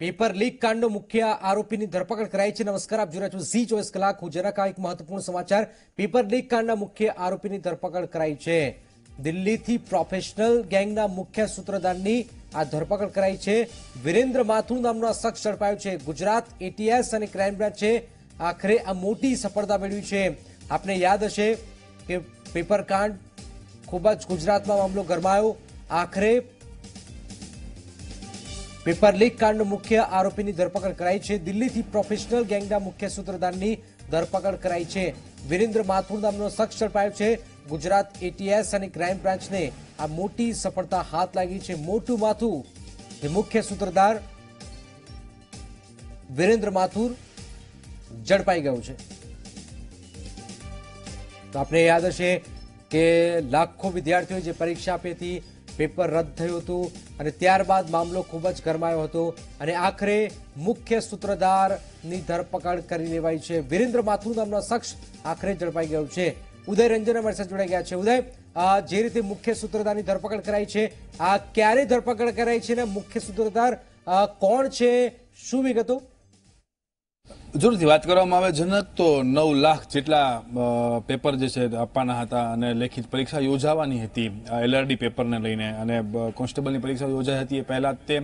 Paper leak કાંડનો મુખ્ય આરોપીની ધરપકડ કરાઈ છે. નમસ્કાર, આપ જોઈ રહ્યા છો ઝી ચોવીસ કલાક. હું જરાક એક મહત્વપૂર્ણ સમાચાર. પેપર લીક કાંડના મુખ્ય આરોપીની ધરપકડ કરાઈ છે. દિલ્હીથી પ્રોફેશનલ ગેંગના મુખ્ય સૂત્રધારની આ ધરપકડ કરાઈ છે. વિરેન્દ્ર માથુર નામનો આ શખ્સ ઝડપાયો છે. ગુજરાત એટીએસ અને ક્રાઇમ બ્રાન્ચે આખરે આ મોટી સફળતા મેળવી છે. આપને યાદ હશે કે પેપર કાંડ ખૂબ જ ગુજરાતમાં મામલો ગરમાયો. આખરે પેપર લીક કાંડ મુખ્ય આરોપીની ધરપકડ કરાઈ છે. દિલ્હીથી પ્રોફેશનલ ગેંગના મુખ્ય સૂત્રધારની ધરપકડ કરાઈ છે. વિરેન્દ્ર માથુર નામનો શખ્સ ઝડપાયો છે. ગુજરાત એટીએસ અને ક્રાઇમ બ્રાન્ચને આ મોટી સફળતા હાથ લાગી છે. મોટું માથું એ મુખ્ય સૂત્રધાર વિરેન્દ્ર માથુર ઝડપાઈ ગયું છે. તો આપણે યાદ હશે કે લાખો વિદ્યાર્થીઓએ જે પરીક્ષા આપી હતી પેપર રદ થયું હતું અને ત્યારબાદ મામલો ખૂબ જ ગરમાયો હતો અને આખરે મુખ્ય સૂત્રધારની ધરપકડ કરી લેવાઈ છે. વિરેન્દ્ર માથુર નામનો શખ્સ આખરે ઝડપાઈ ગયો છે. ઉદય રંજન અમારી સાથે જોડાઈ ગયા છે. ઉદય જે રીતે મુખ્ય સૂત્રધારની ધરપકડ કરાઈ છે, આ ક્યારે ધરપકડ કરાઈ છે ને મુખ્ય સૂત્રધાર કોણ છે? શું વિગતો? જરૂરથી વાત કરવામાં આવે, જનક તો નવ લાખ જેટલા પેપર જે છે આપવાના હતા અને લેખિત પરીક્ષા યોજાવાની હતી. એલઆરડી પેપરને લઈને અને કોન્સ્ટેબલની પરીક્ષા યોજાઈ હતી એ પહેલા તે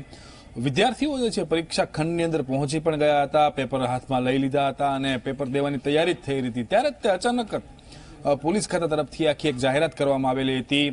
વિદ્યાર્થીઓ જે છે પરીક્ષા ખંડની અંદર પહોંચી પણ ગયા હતા, પેપર હાથમાં લઈ લીધા હતા અને પેપર દેવાની તૈયારી જ થઈ રહી હતી. ત્યારે તે અચાનક જ પોલીસ ખાતા તરફથી આખી એક જાહેરાત કરવામાં આવેલી હતી.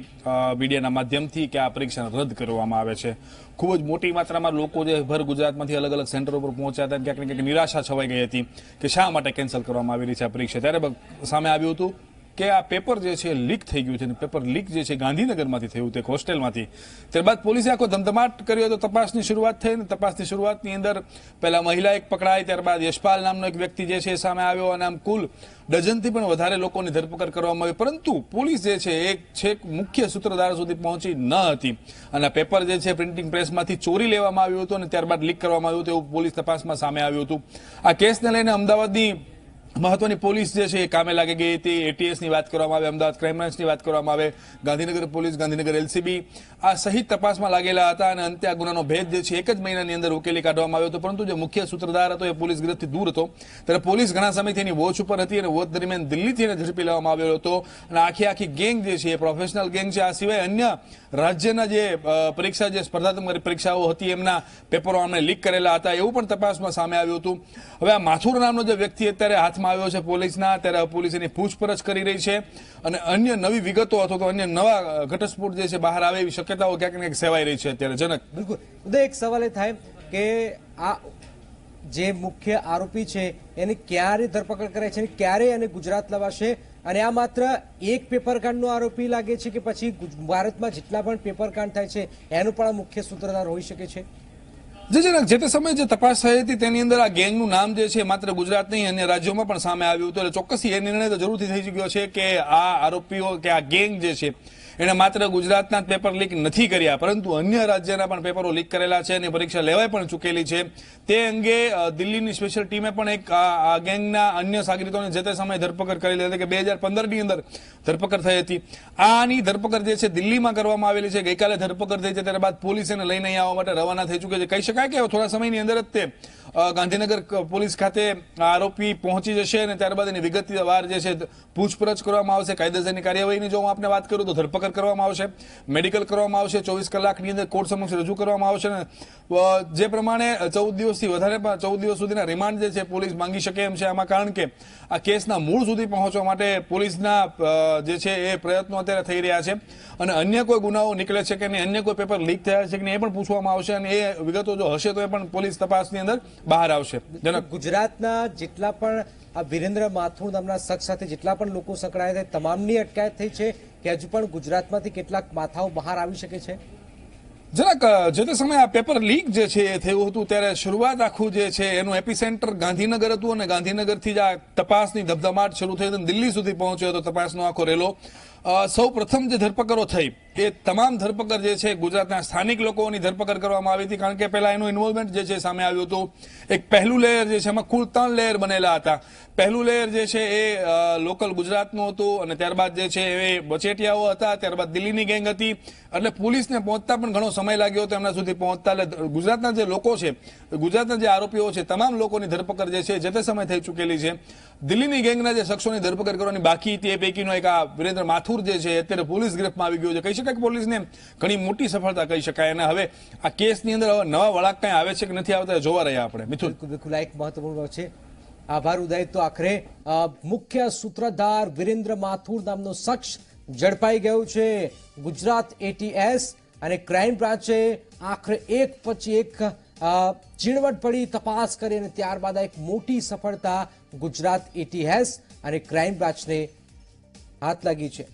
મીડિયાના માધ્યમથી કે આ પરીક્ષા રદ કરવામાં આવે છે. ખૂબ જ મોટી માત્રામાં લોકો જે ભર ગુજરાતમાંથી અલગ અલગ સેન્ટરો પર પહોંચ્યા હતા ક્યાંક ને ક્યાંક નિરાશા છવાઈ ગઈ હતી કે શા માટે કેન્સલ કરવામાં આવેલી છે આ પરીક્ષા. ત્યારે સામે આવ્યું હતું કે આ પેપર જે છે લીક થઈ ગયું છે અને પેપર લીક જે છે ગાંધીનગરમાંથી થયું તે હોસ્ટેલમાંથી. ત્યારબાદ પોલીસે આખો ધમધમાટ કર્યો હતો તપાસની શરૂઆત થઈ અને તપાસની શરૂઆતની અંદર પહેલાં મહિલા એક પકડાઈ, ત્યારબાદ યશપાલ નામનો એક વ્યક્તિ જે છે એ સામે આવ્યો અને આમ કુલ ડઝનથી પણ વધારે લોકોની ધરપકડ કરવામાં આવી. પરંતુ પોલીસ જે છે એક છેક મુખ્ય સૂત્રધાર સુધી પહોંચી ન હતી. અને પેપર જે છે પ્રિન્ટિંગ પ્રેસમાંથી ચોરી લેવામાં આવ્યું હતું અને ત્યારબાદ લીક કરવામાં આવ્યું હતું એવું પોલીસ તપાસમાં સામે આવ્યું હતું. આ કેસને લઈને અમદાવાદની મહત્વની પોલીસ જે છે એ કામે લાગી ગઈ હતી. એટીએસની વાત કરવામાં આવે, અમદાવાદ ક્રાઇમ વાત કરવામાં આવે, ગાંધીનગર પોલીસ, ગાંધીનગર એલસીબી આ સહિત તપાસમાં લાગેલા હતા અને અંતે આ ગુનાનો ભેદ જે છે એક જ મહિનાની અંદર ઉકેલી કાઢવામાં આવ્યો હતો. પરંતુ જે મુખ્ય સૂત્રધાર હતો એ પોલીસ ગિરફથી દૂર હતો. ત્યારે પોલીસ ઘણા સમયથી એની વોચ ઉપર હતી અને વોચ દરમિયાન દિલ્હીથી એને ઝડપી લેવામાં આવ્યો હતો. અને આખી આખી ગેંગ જે છે એ પ્રોફેશનલ ગેંગ છે. આ સિવાય અન્ય રાજ્યના જે પરીક્ષા જે સ્પર્ધાત્મક પરીક્ષાઓ હતી એમના પેપરો અમને લીક કરેલા હતા. એવું પણ તપાસમાં સામે આવ્યું હતું. હવે આ માથુર નામનો જે વ્યક્તિ અત્યારે હાથમાં આવ્યો છે પોલીસના, ત્યારે પોલીસ એની પૂછપરછ કરી રહી છે અને અન્ય નવી વિગતો અથવા તો અન્ય નવા ઘટસ્ફોટ જે છે બહાર આવે એવી શક્યતાઓ ક્યાંક ક્યાંક સેવાઈ રહી છે અત્યારે. જનક. બિલકુલ. ઉદય, એક સવાલ એ થાય કે આ જે મુખ્ય આરોપી છે, એની ક્યારે ધરપકડ કરાય છે ક્યારે એને ગુજરાત લવાશે? અને આ માત્ર એક પેપર કાંડનો આરોપી લાગે છે કે પછી ભારતમાં જેટલા પણ પેપર કાંડ થાય છે, એનું પણ મુખ્ય સૂત્રધાર હોઈ શકે છે? જે જે તે સમયે જે તપાસ થઈ હતી, તેની અંદર આ ગેંગનું નામ જે છે માત્ર ગુજરાત નહીં, અન્ય રાજ્યોમાં પણ સામે આવ્યું હતું. એટલે ચોક્કસ એ નિર્ણય તો જરૂરથી થઈ ચૂક્યો છે કે આ આરોપીઓ, કે આ ગેંગ જે છે એને માત્ર ગુજરાતના જ પેપર લીક નથી કર્યા, પરંતુ અન્ય રાજ્યના પણ પેપરો લીક કરેલા છે અને પરીક્ષા લેવાય પણ ચૂકેલી છે. તે અંગે દિલ્હીની સ્પેશિયલ ટીમે પણ એક આ ગેંગના અન્ય સાગરીતોને જે તે સમયે ધરપકડ કરેલી હતી કે બે હજાર પંદરની અંદર ધરપકડ થઈ હતી. આની ધરપકડ જે છે દિલ્હીમાં કરવામાં આવેલી છે, ગઈકાલે ધરપકડ થઈ છે, ત્યારબાદ પોલીસ એને લઈને આવવા માટે રવાના થઈ ચૂકે છે. કહી શકાય કે થોડા સમયની અંદર જ તે ગાંધીનગર પોલીસ ખાતે આરોપી પહોંચી જશે અને ત્યારબાદ એની વિગતવાર જે છે પૂછપરછ કરવામાં આવશે. કાયદેસરની કાર્યવાહીની જો હું આપને વાત કરું તો ધરપકડ કરવામાં આવશે મેડિકલ કરવામાં આવશે, ચોવીસ કલાકની અંદર કોર્ટ સમક્ષ રજૂ કરવામાં આવશે અને જે પ્રમાણે ચૌદ દિવસથી વધારે ચૌદ દિવસ સુધીના રિમાન્ડ જે છે પોલીસ માંગી શકે એમ છે આમાં કારણ કે આ કેસના મૂળ સુધી પહોંચવા માટે પોલીસના જે છે એ પ્રયત્નો અત્યારે થઈ રહ્યા છે. અને અન્ય કોઈ ગુનાઓ નીકળે છે કે નહીં, અન્ય કોઈ પેપર લીક થયા છે કે એ પણ પૂછવામાં આવશે અને એ વિગતો જો હશે તો એ પણ પોલીસ તપાસની અંદર બહાર આવશે. ગુજરાતના જેટલા પણ આ વિરેન્દ્ર માથુર નામના શખ્સ સાથે જેટલા પણ લોકો સંકળાયા છે, તમામની અટકાયત થઈ છે કે હજુ પણ ગુજરાતમાંથી કેટલાક માથાઓ બહાર આવી શકે છે? જરાક જે તે સમયે આ પેપર લીક જે છે એ થયું હતું, ત્યારે શરૂઆત આખું જે છે એનું એપિસેન્ટર ગાંધીનગર હતું અને ગાંધીનગરથી જ આ તપાસની ધમધમાટ શરૂ થઈ હતી દિલ્હી સુધી પહોંચ્યો હતો તપાસનો આખો રેલો. સૌ પ્રથમ જે ધરપકડો થઈ, એ તમામ ધરપકડ જે છે, ગુજરાતના સ્થાનિક લોકોની ધરપકડ કરવામાં આવી હતી, કારણ કે પહેલા એનું ઇન્વોલ્વમેન્ટ જે છે સામે આવ્યું હતું. એક પહેલું લેયર જે છે, એમાં કુલ ત્રણ લેયર બનેલા હતા. પહેલું લેયર જે છે એ લોકલ ગુજરાતનું હતું, અને ત્યારબાદ જે છે એ બચેટિયાઓ હતા, ત્યારબાદ દિલ્હીની ગેંગ હતી. એટલે પોલીસને પહોંચતા પણ ઘણો સમય લાગ્યો હતો, એમના સુધી પહોંચતા. એટલે ગુજરાતના જે લોકો છે, ગુજરાતના જે આરોપીઓ છે, તમામ લોકોની ધરપકડ જે છે જે તે સમય થઈ ચૂકેલી છે. દિલ્હીની ગેંગના જે શખ્સોની ધરપકડ કરવાની બાકી હતી, એ પૈકીનો એક આ વિરેન્દ્ર માથુર જે છે અત્યારે પોલીસ ગ્રેફમાં આવી ગયો છે. કહી શકાય કે પોલીસને ઘણી મોટી સફળતા કહી શકાય. અને હવે આ કેસની અંદર નવા વળાક કઈ આવે છે કે નથી આવતા જોવા રહ્યા આપણે. મિથુન. બિલકુલ એક મહત્વપૂર્ણ છે. આભાર ઉદય. તો આખરે મુખ્ય સૂત્રધાર વિરેન્દ્ર માથુર નામનો શખ્સ ઝડપાઈ ગયો છે ગુજરાત એટીએસ અને ક્રાઇમ બ્રાન્ચે આખરે એક પછી એક ચીણવટ પડી તપાસ કરી અને ત્યારબાદ એક મોટી સફળતા ગુજરાત એટીએસ અને ક્રાઇમ બ્રાન્ચને હાથ લાગી છે.